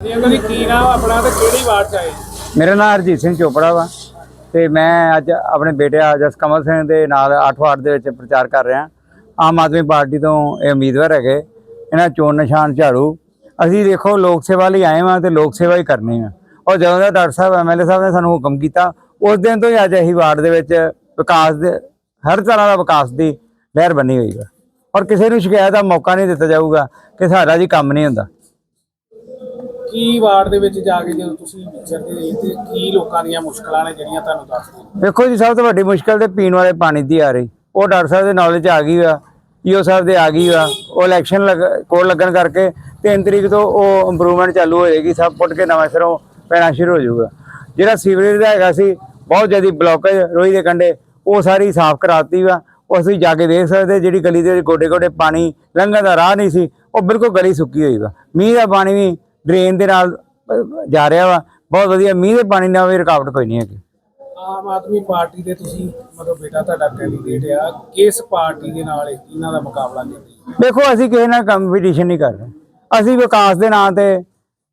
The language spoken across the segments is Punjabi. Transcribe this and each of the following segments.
ਜੀ ਅੰਕਲ ਜੀ ਕੀ ਨਾਮ ਆਪਣਾ ਤੇ ਕਿਹੜੀ ਵਾਰਡ ਚ ਆਏ? ਮੇਰਾ ਨਾਮ ਹਰਜੀਤ ਸਿੰਘ ਚੋਪੜਾ ਵਾ ਤੇ ਮੈਂ ਅੱਜ ਆਪਣੇ ਬੇਟੇ ਜਸ ਕਮਲ ਸਿੰਘ ਦੇ ਨਾਲ 8 ਵਾਰਡ ਦੇ ਵਿੱਚ ਪ੍ਰਚਾਰ ਕਰ ਰਿਹਾ। ਆਮ ਆਦਮੀ ਪਾਰਟੀ ਤੋਂ ਇਹ ਉਮੀਦਵਾਰ ਹੈਗੇ। ਇਹਨਾਂ ਚੋਣ ਨਿਸ਼ਾਨ ਝਾੜੂ। ਅਸੀਂ ਦੇਖੋ ਲੋਕ ਸੇਵਾ ਲਈ ਆਏ ਹਾਂ ਤੇ ਲੋਕ ਸੇਵਾ ਹੀ ਕਰਨੀ ਆ। ਔਰ ਜਦੋਂ ਦਾ ਡਾਕਟਰ ਸਾਹਿਬ ਐਮਐਲਏ ਸਾਹਿਬ ਨੇ ਸਾਨੂੰ ਹੁਕਮ ਕੀਤਾ, ਉਸ ਦਿਨ ਤੋਂ ਹੀ ਅੱਜ ਅਸੀਂ ਵਾਰਡ ਦੇ ਵਿੱਚ ਵਿਕਾਸ ਦੇ ਹਰ ਤਰ੍ਹਾਂ ਦਾ ਵਿਕਾਸ ਦੀ ਲਹਿਰ ਬੰਨੀ ਹੋਈ ਹੈ ਔਰ ਕਿਸੇ ਨੂੰ ਸ਼ਿਕਾਇਤ ਦਾ ਮੌਕਾ ਨਹੀਂ ਦਿੱਤਾ ਜਾਊਗਾ ਕਿ ਸਾਡਾ ਜੀ ਕੰਮ ਨਹੀਂ ਹੁੰਦਾ। ਕੀ ਵਾਰਡ ਦੇ ਵਿੱਚ ਜਾ ਕੇ ਜਦੋਂ ਤੁਸੀਂ ਵਿਚਰਦੇ ਰਹੀ ਤੇ ਕੀ ਲੋਕਾਂ ਦੀਆਂ ਮੁਸ਼ਕਲਾਂ ਨੇ ਜਿਹੜੀਆਂ ਤੁਹਾਨੂੰ ਦੱਸਦੇ ਵੇਖੋ ਜੀ, ਸਭ ਤੋਂ ਵੱਡੀ ਮੁਸ਼ਕਲ ਤੇ ਪੀਣ ਵਾਲੇ ਪਾਣੀ ਦੀ ਆ ਰਹੀ। ਉਹ ਡਾਕਟਰ ਸਾਹਿਬ ਦੇ ਨੌਲੇਜ ਆ ਗਈ ਆ ਈਓ ਸਾਹਿਬ ਦੇ ਆ ਗਈ ਆ। ਉਹ ਇਲੈਕਸ਼ਨ ਕੋਲ ਲੱਗਣ ਕਰਕੇ 3 ਤਰੀਕ ਤੋਂ ਉਹ ਇੰਪਰੂਵਮੈਂਟ ਚਾਲੂ ਹੋ ਜਾਏਗੀ, ਸਭ ਪੁੱਟ ਕੇ ਨਵਾਂ ਸਿਰੋਂ ਪੈਣਾ ਸ਼ੁਰੂ ਹੋ ਜਾਊਗਾ। ਜਿਹੜਾ ਸੀਵਰੇਜ ਦਾ ਹੈਗਾ ਸੀ, ਬਹੁਤ ਜ਼ਿਆਦਾ ਬਲੌਕੇਜ ਰੋਈ ਦੇ ਕੰਢੇ, ਉਹ ਸਾਰੀ ਸਾਫ਼ ਕਰਾਤੀ ਵਾ। ਉਹ ਅਸੀਂ ਜਾ ਕੇ ਦੇਖ ਸਕਦੇ ਜਿਹੜੀ ਗਲੀ ਦੇ ਗੋਡੇ ਗੋਡੇ ਪਾਣੀ ਲੰਘਣ ਦਾ ਰਾਹ ਨਹੀਂ ਸੀ, ਉਹ ਬਿਲਕੁਲ ਗਲੀ ਸੁੱਕੀ ਹੋਈ ਵਾ। ਮੀਂਹ ਦਾ ਪਾਣੀ ਵੀ ਡਰੇਨ ਦੇ ਨਾਲ ਜਾ ਰਿਹਾ ਵਾ। ਬਹੁਤ ਵਧੀਆ ਮੀਂਹ ਦੇ ਪਾਣੀ ਨਾਲ ਵੀ ਰੁਕਾਵਟ ਕੋਈ ਨਹੀਂ ਹੈਗੀ। ਆਮ ਆਦਮੀ ਪਾਰਟੀ ਦੇ ਤੁਸੀਂ ਮਤਲਬ ਬੇਟਾ ਤੁਹਾਡਾ ਕੈਂਡੀਡੇਟ ਆ ਕਿਸ ਪਾਰਟੀ ਦੇ ਨਾਲ ਇਹਨਾਂ ਦਾ ਮੁਕਾਬਲਾ ਕਰਦੇ? ਦੇਖੋ ਅਸੀਂ ਕਿਸੇ ਨਾਲ ਕੰਪੀਟੀਸ਼ਨ ਨਹੀਂ ਕਰ ਰਹੇ। ਅਸੀਂ ਵਿਕਾਸ ਦੇ ਨਾਂ ਤੇ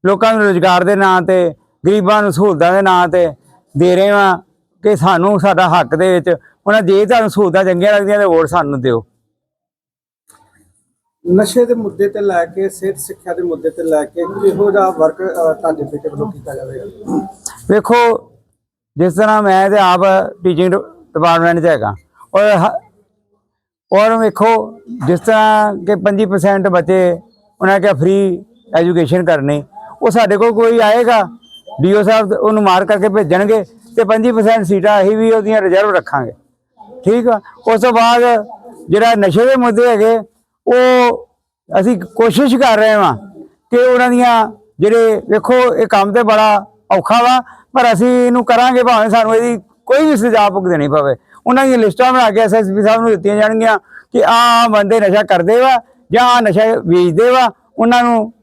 ਲੋਕਾਂ ਨੂੰ ਰੋਜ਼ਗਾਰ ਦੇ ਨਾਂ ਤੇ ਗਰੀਬਾਂ ਨੂੰ ਸਹੂਲਤਾਂ ਦੇ ਨਾਂ ਤੇ ਦੇ ਰਹੇ ਹਾਂ ਕਿ ਸਾਨੂੰ ਸਾਡਾ ਹੱਕ ਦੇ ਵਿੱਚ ਉਹਨਾਂ ਜੇ ਤੁਹਾਨੂੰ ਸਹੂਲਤਾਂ ਚੰਗੀਆਂ ਲੱਗਦੀਆਂ ਤੇ ਵੋਟ ਸਾਨੂੰ ਦਿਓ। ਨਸ਼ੇ ਦੇ ਮੁੱਦੇ ਤੇ ਲੈ ਕੇ, ਸਿਹਤ ਸਿੱਖਿਆ ਦੇ ਮੁੱਦੇ ਤੇ ਲੈ ਕੇ ਕਿਹੋ ਜਿਹਾ ਵਰਕ ਤੁਹਾਡੇ ਬੇਟੇ ਵੱਲੋਂ ਕੀਤਾ ਜਾਵੇਗਾ? ਵੇਖੋ, ਜਿਸ ਤਰ੍ਹਾਂ ਮੈਂ ਤੇ ਆਪ ਟੀਚਿੰਗ ਡਿਪਾਰਟਮੈਂਟ 'ਚ ਹੈਗਾ, ਔਰ ਔਰ ਵੇਖੋ, ਜਿਸ ਤਰ੍ਹਾਂ ਕਿ 25% ਬੱਚੇ ਉਹਨਾਂ ਕਿਹਾ ਫ੍ਰੀ ਐਜੂਕੇਸ਼ਨ ਕਰਨੀ, ਉਹ ਸਾਡੇ ਕੋਲ ਕੋਈ ਆਏਗਾ? ਡੀਓ ਸਾਹਿਬ ਉਹਨੂੰ ਮਾਰ ਕਰਕੇ ਭੇਜਣਗੇ ਤੇ 25% ਸੀਟਾਂ ਅਸੀਂ ਵੀ ਉਹਦੀਆਂ ਰਿਜ਼ਰਵ ਰੱਖਾਂਗੇ। ਠੀਕ ਆ? ਉਸ ਤੋਂ ਬਾਅਦ ਜਿਹੜਾ ਨਸ਼ੇ ਦੇ ਮੁੱਦੇ ਹੈਗੇ ਉਹ ਅਸੀਂ ਕੋਸ਼ਿਸ਼ ਕਰ ਰਹੇ ਹਾਂ ਕਿ ਉਹਨਾਂ ਦੀਆਂ ਜਿਹੜੇ ਵੇਖੋ, ਇਹ ਕੰਮ ਤੇ ਬੜਾ ਔਖਾ ਵਾ, ਪਰ ਅਸੀਂ ਇਹਨੂੰ ਕਰਾਂਗੇ, ਭਾਵੇਂ ਸਾਨੂੰ ਇਹਦੀ ਕੋਈ ਵੀ ਸਜ਼ਾ ਭੁਗਤਣੀ ਪਵੇ। ਉਹਨਾਂ ਦੀਆਂ ਲਿਸਟਾਂ ਬਣਾ ਕੇ ਐਸਐਸਪੀ ਸਾਹਿਬ ਨੂੰ ਦਿੱਤੀਆਂ ਜਾਣਗੀਆਂ ਕਿ ਆਹ ਬੰਦੇ ਨਸ਼ਾ ਕਰਦੇ ਵਾ ਜਾਂ ਆਹ ਨਸ਼ਾ ਵੇਚਦੇ ਵਾ, ਉਹਨਾਂ ਨੂੰ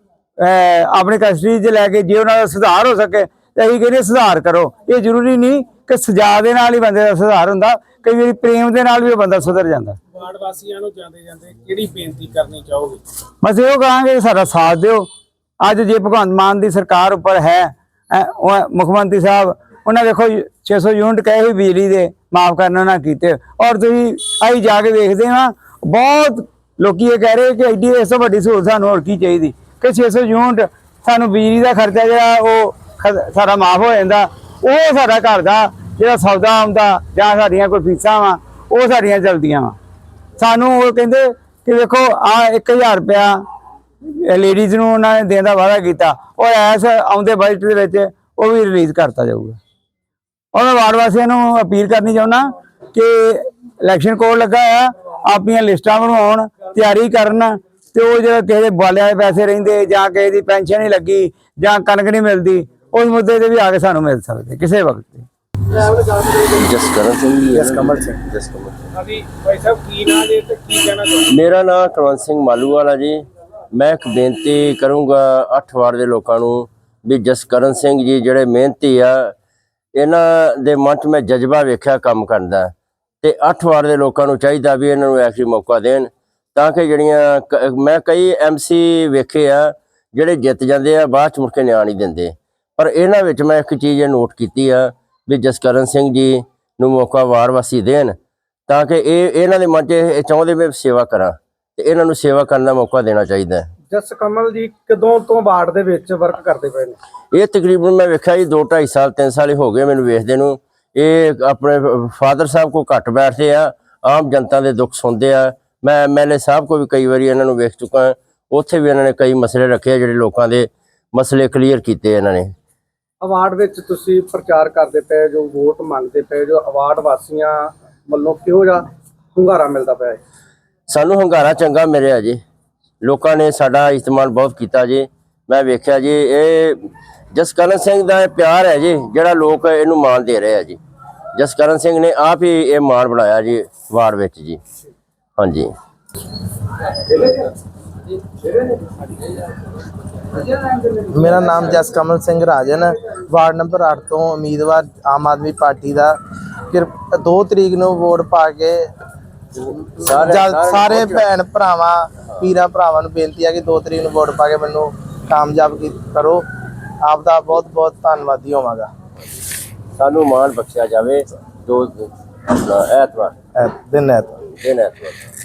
ਆਪਣੀ ਕਸਟਡੀ 'ਚ ਲੈ ਕੇ ਜੇ ਉਹਨਾਂ ਦਾ ਸੁਧਾਰ ਹੋ ਸਕੇ, ਤਾਂ ਅਸੀਂ ਕਹਿੰਦੇ ਸੁਧਾਰ ਕਰੋ। ਇਹ ਜ਼ਰੂਰੀ ਨਹੀਂ ਕਿ ਸਜ਼ਾ ਦੇ ਨਾਲ ਹੀ ਬੰਦੇ ਦਾ ਸੁਧਾਰ ਹੁੰਦਾ ਕਈ ਵਾਰੀ ਪ੍ਰੇਮ ਦੇ ਨਾਲ ਵੀ ਉਹ ਬੰਦਾ ਸੁਧਰ ਜਾਂਦਾ। ਵਾਰਡ ਵਾਸੀਆਂ ਨੂੰ ਜਾਂਦੇ ਜਾਂਦੇ ਕਿਹੜੀ ਬੇਨਤੀ ਕਰਨੀ ਚਾਹੋਗੇ? ਬਸ ਇਹੋ ਕਹਾਂਗੇ ਸਾਡਾ ਸਾਥ ਦਿਓ। ਅੱਜ ਜੇ ਭਗਵੰਤ ਮਾਨ ਦੀ ਸਰਕਾਰ ਉੱਪਰ ਹੈ ਮੁੱਖ ਮੰਤਰੀ ਸਾਹਿਬ ਉਹਨਾਂ ਦੇਖੋ 600 ਯੂਨਿਟ ਕਹੇ ਹੋਈ ਬਿਜਲੀ ਦੇ ਮਾਫ ਕਰਨਾ ਨਾ ਕੀਤੇ। ਔਰ ਤੁਸੀਂ ਆਈ ਜਾ ਕੇ ਵੇਖਦੇ ਹਾਂ ਬਹੁਤ ਲੋਕੀ ਇਹ ਕਹਿ ਰਹੇ ਕਿ ਐਡੀ ਇਸ ਤੋਂ ਵੱਡੀ ਸਹੂਲਤ ਸਾਨੂੰ ਹੋਰ ਕੀ ਚਾਹੀਦੀ? ਕਿ 600 ਯੂਨਿਟ ਸਾਨੂੰ ਬਿਜਲੀ ਦਾ ਖਰਚਾ ਜਿਹੜਾ ਉਹ ਸਾਡਾ ਮਾਫ ਹੋ ਜਾਂਦਾ ਉਹ ਸਾਡਾ ਘਰ ਦਾ ਜਿਹੜਾ ਸੌਦਾ ਆਉਂਦਾ ਜਾਂ ਸਾਡੀਆਂ ਕੋਈ ਫੀਸਾਂ ਵਾ, ਉਹ ਸਾਡੀਆਂ ਚਲਦੀਆਂ ਵਾ। ਸਾਨੂੰ ਉਹ ਕਹਿੰਦੇ ਕਿ ਵੇਖੋ ਆ 1000 ਰੁਪਇਆ ਲੇਡੀਜ਼ ਨੂੰ ਉਹਨਾਂ ਨੇ ਦੇਣ ਦਾ ਵਾਅਦਾ ਕੀਤਾ। ਉਹ ਐਸ ਆਉਂਦੇ ਬਜਟ ਦੇ ਵਿੱਚ, ਉਹ ਵੀ ਰਿਲੀਜ਼ ਕਰਤਾ ਜਾਊਗਾ। ਔਰ ਮੈਂ ਵਾਰਡ ਵਾਸੀਆਂ ਨੂੰ ਅਪੀਲ ਕਰਨੀ ਚਾਹੁੰਦਾ ਕਿ ਇਲੈਕਸ਼ਨ ਕੋਡ ਲੱਗਾ ਆ ਆਪਣੀਆਂ ਲਿਸਟਾਂ ਬਣਾਉਣ ਤਿਆਰੀ ਕਰਨ ਤੇ ਉਹ ਜਿਹੜਾ ਕਿਸੇ ਦੇ ਬਾਲਿਆਂ ਦੇ ਪੈਸੇ ਰਹਿੰਦੇ ਜਾਂ ਕਿਸੇ ਦੀ ਪੈਨਸ਼ਨ ਨਹੀਂ ਲੱਗੀ ਜਾਂ ਕਣਕ ਨਹੀਂ ਮਿਲਦੀ, ਉਸ ਮੁੱਦੇ ਤੇ ਵੀ ਆ ਕੇ ਸਾਨੂੰ ਮਿਲ ਸਕਦੇ, ਕਿਸੇ ਵਕਤ ਜਸਕਰਨ ਸਿੰਘ ਜੀ ਜਸ ਕਮਲ ਸਿੰਘ। ਜਸਕਰਨ ਹਾਂਜੀ ਭਾਈ ਸਾਹਿਬ ਕੀ ਨਾਮ ਜੇ ਤੇ ਕੀ ਕਹਿਣਾ ਮੇਰਾ ਨਾਮ ਕੁਲਵੰਤ ਸਿੰਘ ਮਾਲੂਵਾਲਾ ਜੀ। ਮੈਂ ਇੱਕ ਬੇਨਤੀ ਕਰੂੰਗਾ ਅੱਠ ਵਾਰ ਦੇ ਲੋਕਾਂ ਨੂੰ ਵੀ ਜਸਕਰਨ ਸਿੰਘ ਜੀ ਜਿਹੜੇ ਮਿਹਨਤੀ ਆ ਇਹਨਾਂ ਦੇ ਮਨ 'ਚ ਮੈਂ ਜਜ਼ਬਾ ਵੇਖਿਆ ਕੰਮ ਕਰਨ ਦਾ। ਤੇ ਅੱਠ ਵਾਰ ਦੇ ਲੋਕਾਂ ਨੂੰ ਚਾਹੀਦਾ ਵੀ ਇਹਨਾਂ ਨੂੰ ਐਸੀ ਮੌਕਾ ਦੇਣ ਤਾਂ ਕਿ ਜਿਹੜੀਆਂ ਕ- ਮੈਂ ਕਈ ਐਮਸੀ ਵੇਖੇ ਆ ਜਿਹੜੇ ਜਿੱਤ ਜਾਂਦੇ ਆ ਬਾਅਦ ਚ ਮੁੜ ਕੇ ਨਿਆਂ ਨਹੀਂ ਦਿੰਦੇ। ਪਰ ਇਹਨਾਂ ਵਿੱਚ ਮੈਂ ਇੱਕ ਚੀਜ਼ ਇਹ ਨੋਟ ਕੀਤੀ ਆ ਵੀ ਜਸਕਰਨ ਸਿੰਘ ਜੀ ਨੂੰ ਮੌਕਾ ਵਾਰ ਵਾਸੀ ਦੇਣ ਤਾਂ ਕਿ ਇਹ ਇਹਨਾਂ ਦੇ ਮਨ 'ਚ ਇਹ ਚਾਹੁੰਦੇ ਵੀ ਸੇਵਾ ਕਰਾਂ ਤੇ ਇਹਨਾਂ ਨੂੰ ਸੇਵਾ ਕਰਨ ਦਾ ਮੌਕਾ ਦੇਣਾ ਚਾਹੀਦਾ ਹੈ। ਜਸ ਕਮਲ ਜੀ ਕਦੋਂ ਤੋਂ ਵਾਰਡ ਦੇ ਵਿੱਚ ਵਰਕ ਕਰਦੇ ਪਏ ਨੇ? ਇਹ ਤਕਰੀਬਨ ਮੈਂ ਵੇਖਿਆ ਜੀ 2 2.5 ਸਾਲ 3 ਸਾਲ ਹੀ ਹੋ ਗਏ ਮੈਨੂੰ ਵੇਖਦੇ ਨੂੰ। ਇਹ ਆਪਣੇ ਫਾਦਰ ਸਾਹਿਬ ਕੋ ਘੱਟ ਬੈਠਦੇ ਆ ਆਮ ਜਨਤਾ ਦੇ ਦੁੱਖ ਸੁਣਦੇ ਆ। ਮੈਂ ਐਮਐਲਏ ਸਾਹਿਬ ਕੋ ਵੀ ਕਈ ਵਾਰੀ ਇਹਨਾਂ ਨੂੰ ਵੇਖ ਚੁੱਕਾ ਹਾਂ। ਉੱਥੇ ਵੀ ਇਹਨਾਂ ਨੇ ਕਈ ਮਸਲੇ ਰੱਖੇ ਜਿਹੜੇ ਲੋਕਾਂ ਦੇ ਮਸਲੇ ਕਲੀਅਰ ਕੀਤੇ ਇਹਨਾਂ ਨੇ। ਅਵਾਰਡ ਵਿੱਚ ਤੁਸੀਂ ਪ੍ਰਚਾਰ ਕਰਦੇ ਪਏ ਜੋ ਵੋਟ ਮੰਗਦੇ ਪਏ, ਜੋ ਅਵਾਰਡ ਵਾਸੀਆਂ ਵੱਲੋਂ ਕਿਹੋ ਜਿਹਾ ਹੁੰਗਾਰਾ ਮਿਲਦਾ ਪਿਆ ਹੈ ਸਾਨੂੰ ਹੰਗਾਰਾ ਚੰਗਾ ਮਿਲਿਆ ਜੀ। ਲੋਕਾਂ ਨੇ ਸਾਡਾ ਇਸਤੇਮਾਲ ਬਹੁਤ ਕੀਤਾ ਜੀ। ਮੈਂ ਵੇਖਿਆ ਜੀ, ਇਹ ਜਸਕਰਨ ਸਿੰਘ ਦਾ ਇਹ ਪਿਆਰ ਹੈ ਜੀ, ਜਿਹੜਾ ਲੋਕ ਇਹਨੂੰ ਮਾਣ ਦੇ ਰਹੇ ਆ ਜੀ। ਜਸਕਰਨ ਸਿੰਘ ਨੇ ਆਪ ਹੀ ਇਹ ਮਾਣ ਬਣਾਇਆ ਜੀ ਵਾਰ ਵਿੱਚ ਜੀ। ਹਾਂਜੀ। ਮੇਰਾ ਨਾਮ ਜਸ ਕਮਲ ਸਿੰਘ ਰਾਜਨ ਵਾਰਡ ਨੰਬਰ 8 ਤੋਂ ਉਮੀਦਵਾਰ ਆਮ ਆਦਮੀ ਪਾਰਟੀ ਦਾ। ਕਿਰ 2 ਤਰੀਕ ਨੂੰ ਵੋਟ ਪਾ ਕੇ ਸਾਰੇ ਭੈਣ ਭਰਾਵਾਂ ਵੀਰਾਂ ਭਰਾਵਾਂ ਨੂੰ ਬੇਨਤੀ ਹੈ ਕਿ 2 ਤਰੀਕ ਨੂੰ ਵੋਟ ਪਾ ਕੇ ਮੈਨੂੰ ਕਾਮਯਾਬ ਕਰੋ। ਆਪ ਦਾ ਬਹੁਤ ਬਹੁਤ ਧੰਨਵਾਦੀ ਹੋਵਾਂਗਾ। ਸਾਨੂੰ ਮਾਣ ਬਖਸ਼ਿਆ ਜਾਵੇ। ਦੋ ਐਤਵਾਰ। ਦਿਨ ਐਤਵਾਰ। ਦਿਨ ਐਤਵਾਰ।